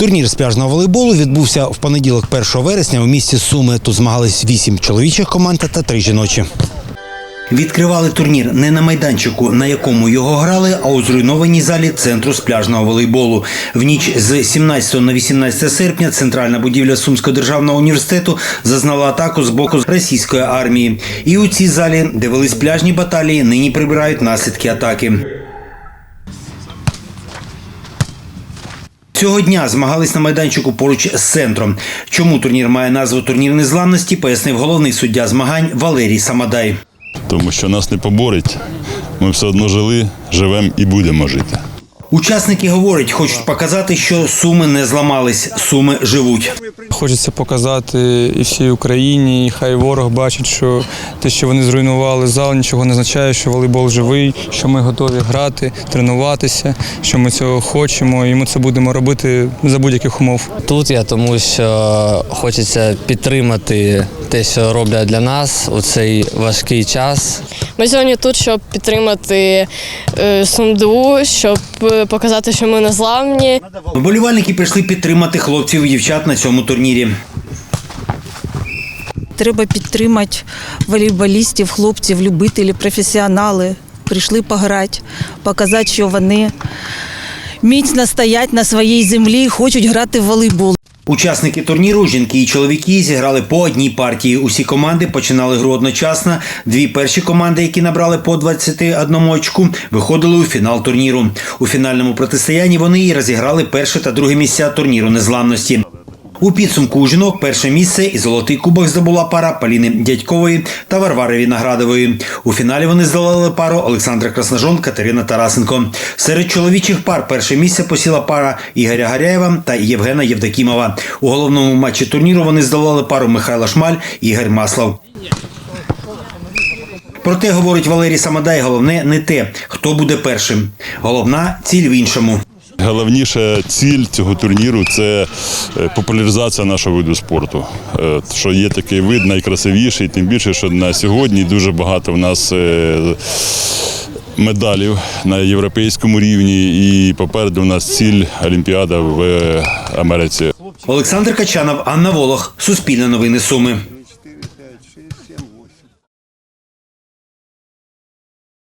Турнір з пляжного волейболу відбувся в понеділок 1 вересня у місті Суми. Тут змагались вісім чоловічих команд та три жіночі. Відкривали турнір не на майданчику, на якому його грали, а у зруйнованій залі центру з пляжного волейболу. В ніч з 17 на 18 серпня центральна будівля Сумського державного університету зазнала атаку з боку російської армії. І у цій залі, де велись пляжні баталії, нині прибирають наслідки атаки. Цього дня змагались на майданчику поруч з центром. Чому турнір має назву турнір незламності, пояснив головний суддя змагань Валерій Самадай. тому що нас не поборить. Ми все одно жили, живемо і будемо жити. Учасники говорять, хочуть показати, що суми не зламались, суми живуть. Хочеться показати і всій Україні, і хай ворог бачить, що те, що вони зруйнували зал, нічого не означає, що волейбол живий, що ми готові грати, тренуватися, що ми цього хочемо, і ми це будемо робити за будь-яких умов. Тут я тому, що хочеться підтримати те, що роблять для нас у цей важкий час. Ми сьогодні тут, щоб підтримати е, сумду, щоб е, показати, що ми незламні. Вболівальники прийшли підтримати хлопців і дівчат на цьому турнірі. Треба підтримати волейболістів, хлопців, любителів, професіонали. Прийшли пограти, показати, що вони міцно стоять на своїй землі і хочуть грати в волейбол. Учасники турніру, жінки і чоловіки, зіграли по одній партії. Усі команди починали гру одночасно. Дві перші команди, які набрали по 21 очку, виходили у фінал турніру. У фінальному протистоянні вони і розіграли перше та друге місця турніру незламності. У підсумку у жінок перше місце і золотий кубок здобула пара Поліни Дядькової та Варвари Віноградової. У фіналі вони здолали пару Олександра Красножон, Катерина Тарасенко. Серед чоловічих пар перше місце посіла пара Ігоря Гаряєва та Євгена Євдокімова. У головному матчі турніру вони здолали пару Михайла Шмаль Ігор Маслов. Проте, говорить Валерій Самодай, головне не те, хто буде першим. Головна ціль в іншому. Головніша ціль цього турніру це е, популяризація нашого виду спорту. Е, Що є такий вид найкрасивіший, тим більше, що на сьогодні дуже багато в нас е, медалів на європейському рівні, і попереду у нас ціль Олімпіада в Америці. Олександр Качанов, Анна Волох, Суспільне новини Суми.